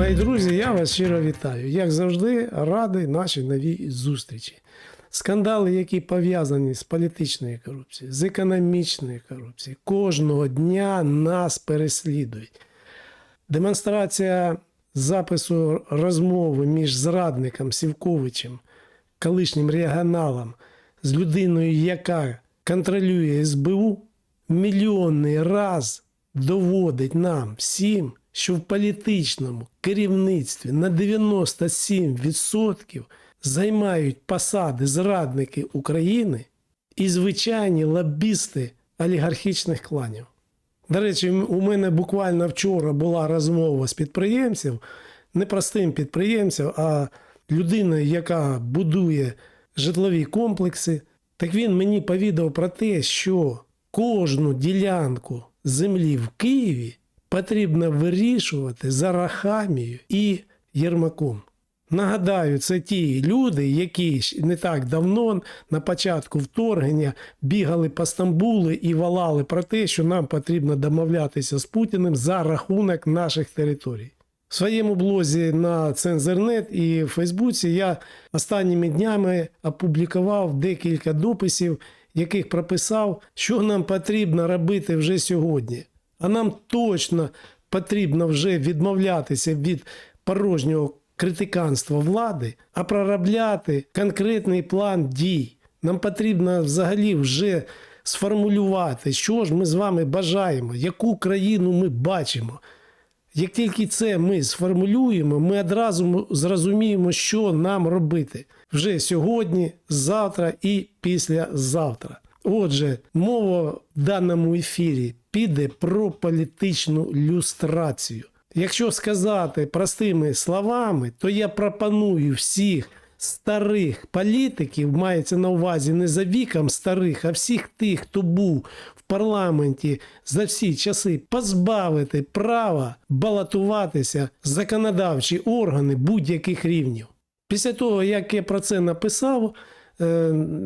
Мої друзі, я вас щиро вітаю. Як завжди, радий нашій новій зустрічі. Скандали, які пов'язані з політичною корупцією, з економічною корупцією, кожного дня нас переслідують. Демонстрація запису розмови між зрадником Сівковичем, колишнім регіоналом, з людиною, яка контролює СБУ, мільйонний раз доводить нам всім, що в політичному керівництві на 97% займають посади зрадники України і звичайні лобісти олігархічних кланів. До речі, у мене буквально вчора була розмова з підприємцем, не простим підприємцем, а людиною, яка будує житлові комплекси. Так він мені повідав про те, що кожну ділянку землі в Києві потрібно вирішувати за Рахамією і Єрмаком. Нагадаю, це ті люди, які не так давно на початку вторгнення бігали по Стамбулу і валали про те, що нам потрібно домовлятися з Путіним за рахунок наших територій. В своєму блозі на Цензернет і в Фейсбуці я останніми днями опублікував декілька дописів, яких прописав, що нам потрібно робити вже сьогодні. А нам точно потрібно вже відмовлятися від порожнього критиканства влади, а проробляти конкретний план дій. Нам потрібно взагалі вже сформулювати, що ж ми з вами бажаємо, яку країну ми бачимо. Як тільки це ми сформулюємо, ми одразу зрозуміємо, що нам робити вже сьогодні, завтра і післязавтра. Отже, мова в даному ефірі піде про політичну люстрацію. Якщо сказати простими словами, то я пропоную всіх старих політиків, мається на увазі не за віком старих, а всіх тих, хто був в парламенті за всі часи, позбавити права балотуватися в законодавчі органи будь-яких рівнів. Після того, як я про це написав,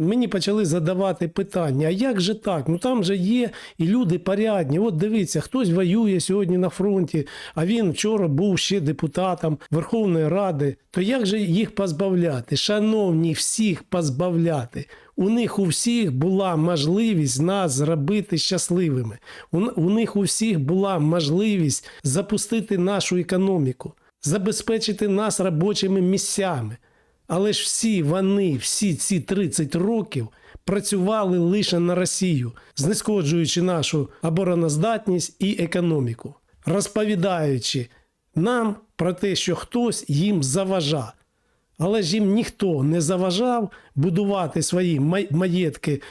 мені почали задавати питання: а як же так? Ну там же є і люди порядні. От дивіться, хтось воює сьогодні на фронті, а він вчора був ще депутатом Верховної Ради. То як же їх позбавляти? Шановні, всіх позбавляти. У них у всіх була можливість нас зробити щасливими. У, у них у всіх була можливість запустити нашу економіку, забезпечити нас робочими місцями. Але ж всі вони, всі ці 30 років працювали лише на Росію, знешкоджуючи нашу обороноздатність і економіку, розповідаючи нам про те, що хтось їм заважав. Але ж їм ніхто не заважав будувати свої маєтки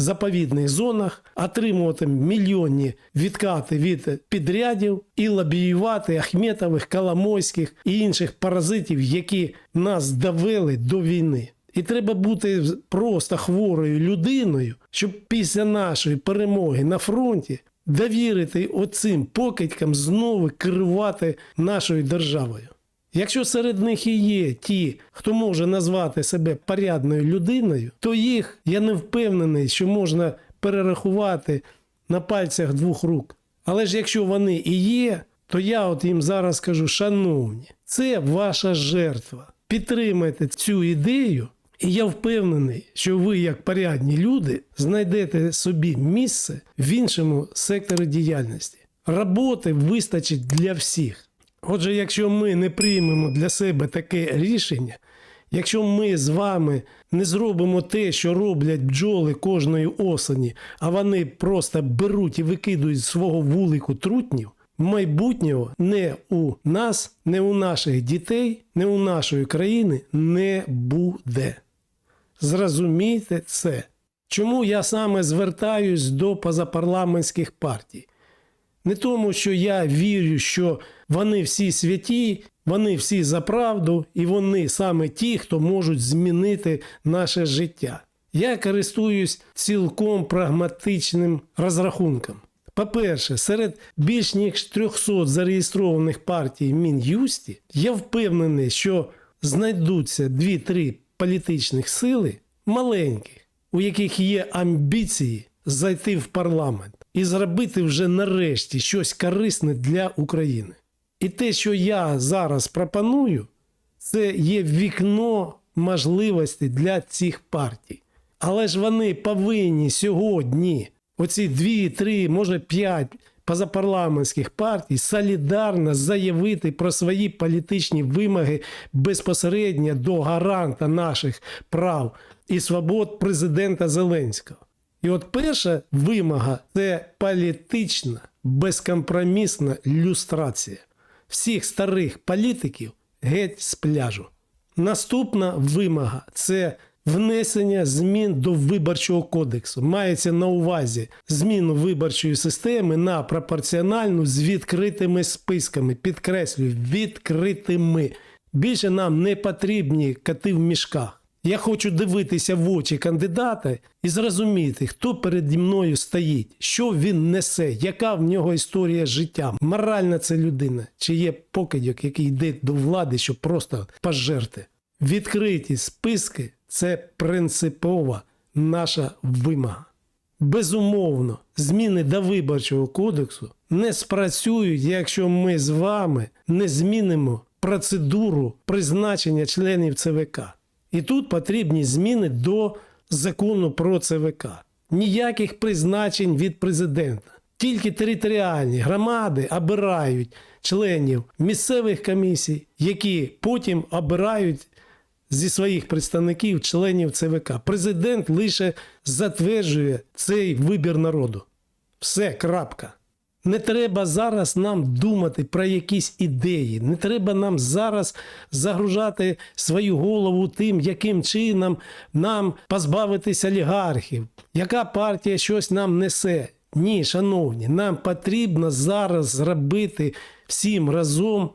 заповідних зонах, отримувати мільйонні відкати від підрядів і лобіювати Ахметових, Коломойських і інших паразитів, які нас довели до війни. І треба бути просто хворою людиною, щоб після нашої перемоги на фронті довірити оцим покидькам знову керувати нашою державою. Якщо серед них і є ті, хто може назвати себе порядною людиною, то їх я не впевнений, що можна перерахувати на пальцях двох рук. Але ж якщо вони і є, то я от їм зараз скажу, шановні, це ваша жертва. Підтримайте цю ідею, і я впевнений, що ви, як порядні люди, знайдете собі місце в іншому секторі діяльності. Роботи вистачить для всіх. Отже, якщо ми не приймемо для себе таке рішення, якщо ми з вами не зробимо те, що роблять бджоли кожної осені, а вони просто беруть і викидують з свого вулику трутнів, майбутнього не у нас, не у наших дітей, не у нашої країни не буде. Зрозумійте це. Чому я саме звертаюсь до позапарламентських партій? Не тому, що я вірю, що вони всі святі, вони всі за правду, і вони саме ті, хто можуть змінити наше життя. Я користуюсь цілком прагматичним розрахунком. По-перше, серед більш ніж 300 зареєстрованих партій в Мін'юсті я впевнений, що знайдуться 2-3 політичних сили маленьких, у яких є амбіції зайти в парламент і зробити вже нарешті щось корисне для України. І те, що я зараз пропоную, це є вікно можливостей для цих партій. Але ж вони повинні сьогодні, оці дві, три, може п'ять позапарламентських партій, солідарно заявити про свої політичні вимоги безпосередньо до гаранта наших прав і свобод президента Зеленського. І от перша вимога це політична, безкомпромісна люстрація всіх старих політиків геть з пляжу. Наступна вимога це внесення змін до виборчого кодексу. Мається на увазі зміну виборчої системи на пропорціональну з відкритими списками. Підкреслюю, відкритими. Більше нам не потрібні коти в мішках. Я хочу дивитися в очі кандидата і зрозуміти, хто переді мною стоїть, що він несе, яка в нього історія життя. Моральна це людина, чи є покидьок, який йде до влади, щоб просто пожерти. Відкриті списки це принципова наша вимога. Безумовно, зміни до виборчого кодексу не спрацюють, якщо ми з вами не змінимо процедуру призначення членів ЦВК. І тут потрібні зміни до закону про ЦВК. Ніяких призначень від президента. Тільки територіальні громади обирають членів місцевих комісій, які потім обирають зі своїх представників членів ЦВК. Президент лише затверджує цей вибір народу. Все, крапка. Не треба зараз нам думати про якісь ідеї. Не треба нам зараз загружати свою голову тим, яким чином нам позбавитись олігархів, яка партія щось нам несе. Ні, шановні, нам потрібно зараз зробити всім разом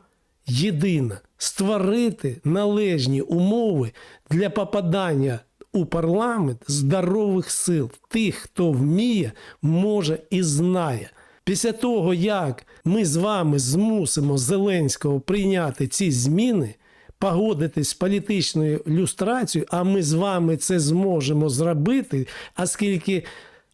єдине створити належні умови для попадання у парламент здорових сил, тих, хто вміє, може і знає. Після того, як ми з вами змусимо Зеленського прийняти ці зміни, погодитись з політичною люстрацією, а ми з вами це зможемо зробити, оскільки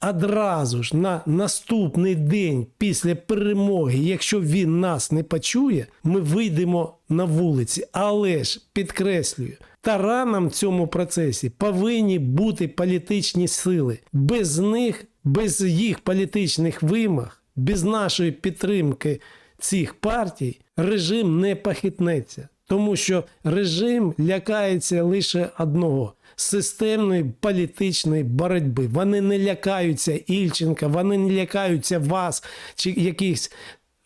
одразу ж на наступний день після перемоги, якщо він нас не почує, ми вийдемо на вулиці. Але ж підкреслюю, тараном в цьому процесі повинні бути політичні сили. Без них, без їх політичних вимог, без нашої підтримки цих партій режим не похитнеться. Тому що режим лякається лише одного системної політичної боротьби. Вони не лякаються Ільченка, вони не лякаються вас чи якихось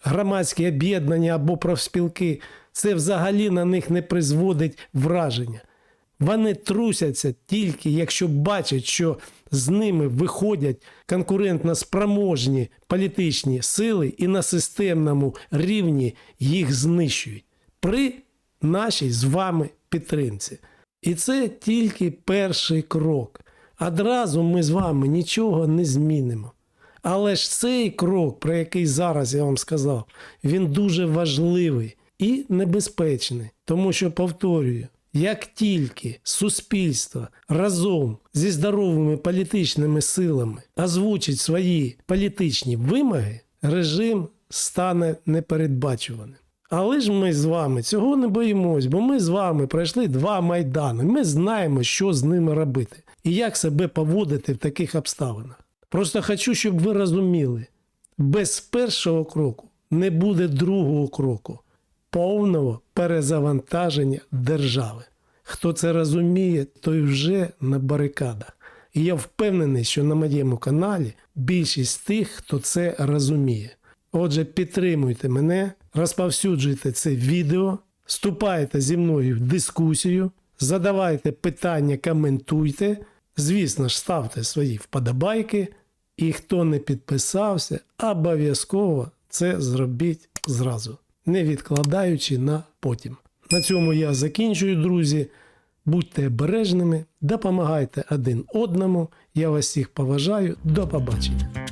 громадські об'єднання або профспілки. Це взагалі на них не призводить враження. Вони трусяться тільки, якщо бачать, що з ними виходять конкурентно спроможні політичні сили і на системному рівні їх знищують при нашій з вами підтримці. І це тільки перший крок. Одразу ми з вами нічого не змінимо. Але ж цей крок, про який зараз я вам сказав, він дуже важливий і небезпечний, тому що повторюю. Як тільки суспільство разом зі здоровими політичними силами озвучить свої політичні вимоги, режим стане непередбачуваним. Але ж ми з вами цього не боїмось, бо ми з вами пройшли два майдани. Ми знаємо, що з ними робити і як себе поводити в таких обставинах. Просто хочу, щоб ви розуміли, без першого кроку не буде другого кроку повного перезавантаження держави. Хто це розуміє, той вже на барикадах. І я впевнений, що на моєму каналі більшість тих, хто це розуміє. Отже, підтримуйте мене, розповсюджуйте це відео, вступайте зі мною в дискусію, задавайте питання, коментуйте. Звісно ж, ставте свої вподобайки. І хто не підписався, обов'язково це зробіть зразу, не відкладаючи на потім. На цьому я закінчую, друзі. Будьте обережними, допомагайте один одному. Я вас всіх поважаю. До побачення.